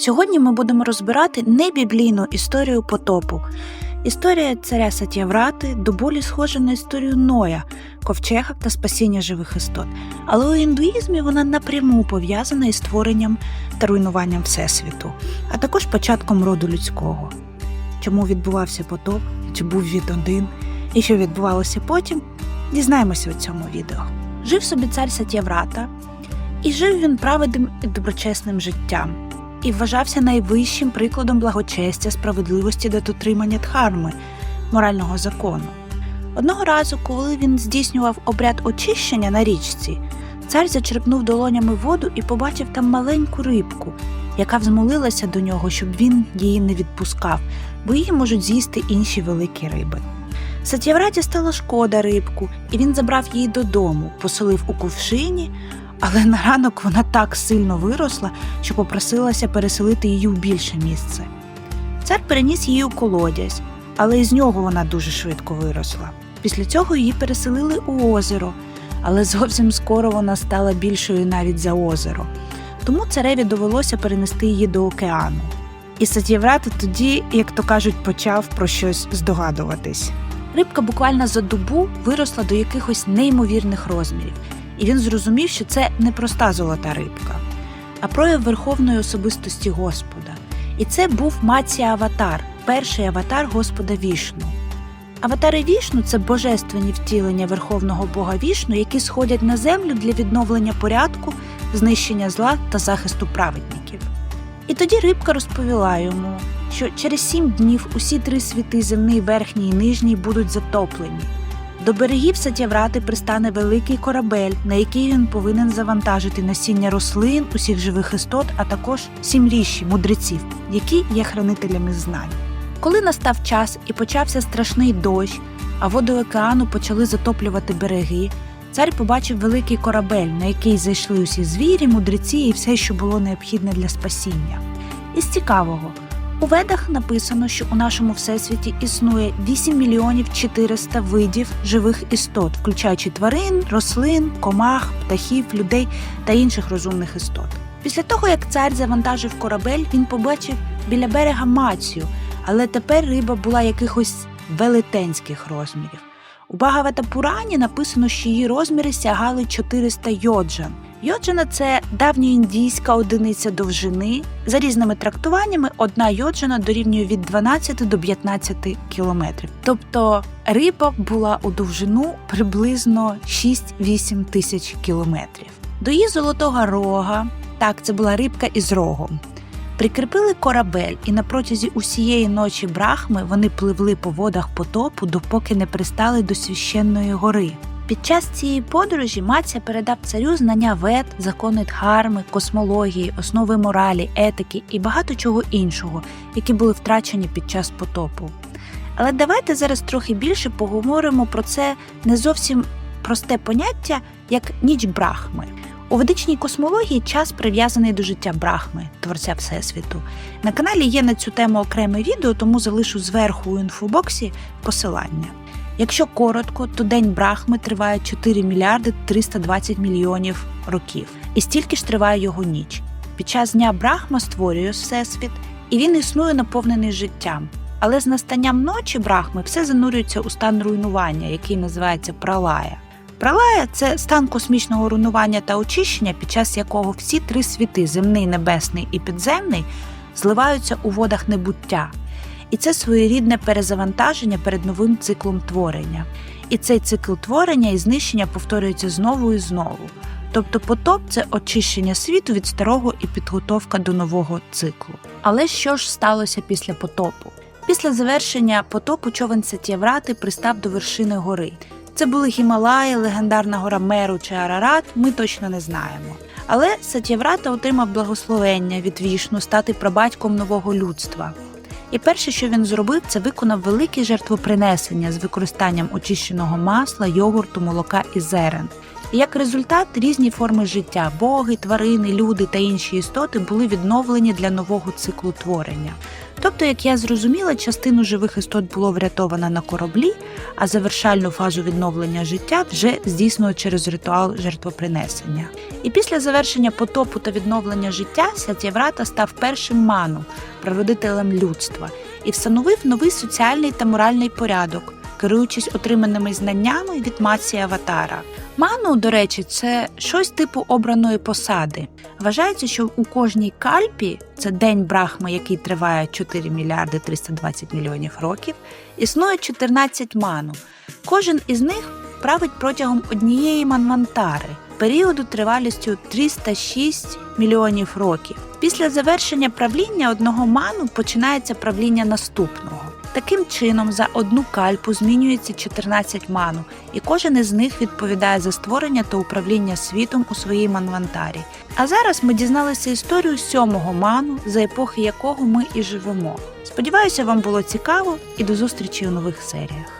Сьогодні ми будемо розбирати небіблійну історію потопу. Історія царя Сатєврати до болі схожа на історію Ноя, ковчега та спасіння живих істот. Але у індуїзмі вона напряму пов'язана із створенням та руйнуванням Всесвіту, а також початком роду людського. Чому відбувався потоп, чи був він один, і що відбувалося потім, дізнаємося у цьому відео. Жив собі цар Сатєврата, і жив він праведним і доброчесним життям і вважався найвищим прикладом благочестя, справедливості та дотримання дхарми, морального закону. Одного разу, коли він здійснював обряд очищення на річці, цар зачерпнув долонями воду і побачив там маленьку рибку, яка взмолилася до нього, щоб він її не відпускав, бо її можуть з'їсти інші великі риби. Сатєвраті стало шкода рибку, і він забрав її додому, поселив у кувшині, але на ранок вона так сильно виросла, що попросилася переселити її в більше місце. Цар переніс її у колодязь, але із нього вона дуже швидко виросла. Після цього її переселили у озеро, але зовсім скоро вона стала більшою навіть за озеро. Тому цареві довелося перенести її до океану. І Сатєврата тоді, як то кажуть, почав про щось здогадуватись. Рибка буквально за добу виросла до якихось неймовірних розмірів, і він зрозумів, що це не проста золота рибка, а прояв верховної особистості Господа. І це був Мація Аватар, перший аватар Господа Вішну. Аватари Вішну це божественні втілення верховного Бога Вішну, які сходять на землю для відновлення порядку, знищення зла та захисту праведників. І тоді рибка розповіла йому, що через сім днів усі три світи земний, верхній і нижній будуть затоплені. До берегів Сатєврати пристане великий корабель, на який він повинен завантажити насіння рослин, усіх живих істот, а також сім ріші, мудреців, які є хранителями знань. Коли настав час і почався страшний дощ, а води океану почали затоплювати береги, цар побачив великий корабель, на який зайшли усі звірі, мудреці і все, що було необхідне для спасіння. Із цікавого, у ведах написано, що у нашому всесвіті існує 8 мільйонів 400 видів живих істот, включаючи тварин, рослин, комах, птахів, людей та інших розумних істот. Після того, як цар завантажив корабель, він побачив біля берега мацію, але тепер риба була якихось велетенських розмірів. У Багавата Пурані написано, що її розміри сягали 400 йоджан. Йоджана це давньоіндійська одиниця довжини. За різними трактуваннями одна йоджана дорівнює від 12 до 15 кілометрів. Тобто риба була у довжину приблизно 6-8 тисяч кілометрів. До її золотого рога, так, це була рибка із рогом. Прикріпили корабель, і на протязі усієї ночі брахми вони пливли по водах потопу, допоки не пристали до священної гори. Під час цієї подорожі Маця передав царю знання вед, закони дхарми, космології, основи моралі, етики і багато чого іншого, які були втрачені під час потопу. Але давайте зараз трохи більше поговоримо про це не зовсім просте поняття, як ніч брахми. У ведичній космології час прив'язаний до життя Брахми, творця Всесвіту. На каналі є на цю тему окреме відео, тому залишу зверху у інфобоксі посилання. Якщо коротко, то день Брахми триває 4 мільярди 320 мільйонів років, і стільки ж триває його ніч. Під час дня Брахма створює Всесвіт, і він існує наповнений життям. Але з настанням ночі Брахми все занурюється у стан руйнування, який називається пралая. Пралая це стан космічного руйнування та очищення, під час якого всі три світи земний, небесний і підземний зливаються у водах небуття. І це своєрідне перезавантаження перед новим циклом творення. І цей цикл творення і знищення повторюється знову і знову. Тобто потоп це очищення світу від старого і підготовка до нового циклу. Але що ж сталося після потопу? Після завершення потопу човен Сатєврати пристав до вершини гори. Це були Гімалаї, легендарна гора Меру чи Арарат, ми точно не знаємо. Але Сатєврата отримав благословення від вішну стати прабатьком нового людства. І перше, що він зробив, це виконав велике жертвопринесення з використанням очищеного масла, йогурту, молока і зерен. І як результат, різні форми життя боги, тварини, люди та інші істоти були відновлені для нового циклу творення. Тобто, як я зрозуміла, частину живих істот було врятовано на кораблі, а завершальну фазу відновлення життя вже здійснено через ритуал жертвопринесення. І після завершення потопу та відновлення життя Сатєврата став першим ману, прародителем людства, і встановив новий соціальний та моральний порядок, керуючись отриманими знаннями від масі Аватара. Ману, до речі, це щось типу обраної посади. Вважається, що у кожній кальпі, це день брахми, який триває 4 мільярди 320 мільйонів років, існує 14 ману. Кожен із них править протягом однієї манвантари, періоду тривалістю 306 мільйонів років. Після завершення правління одного ману починається правління наступного. Таким чином, за одну кальпу змінюється 14 ману, і кожен із них відповідає за створення та управління світом у своїй манвантарі. А зараз ми дізналися історію сьомого ману, за епохи якого ми і живемо. Сподіваюся, вам було цікаво і до зустрічі у нових серіях.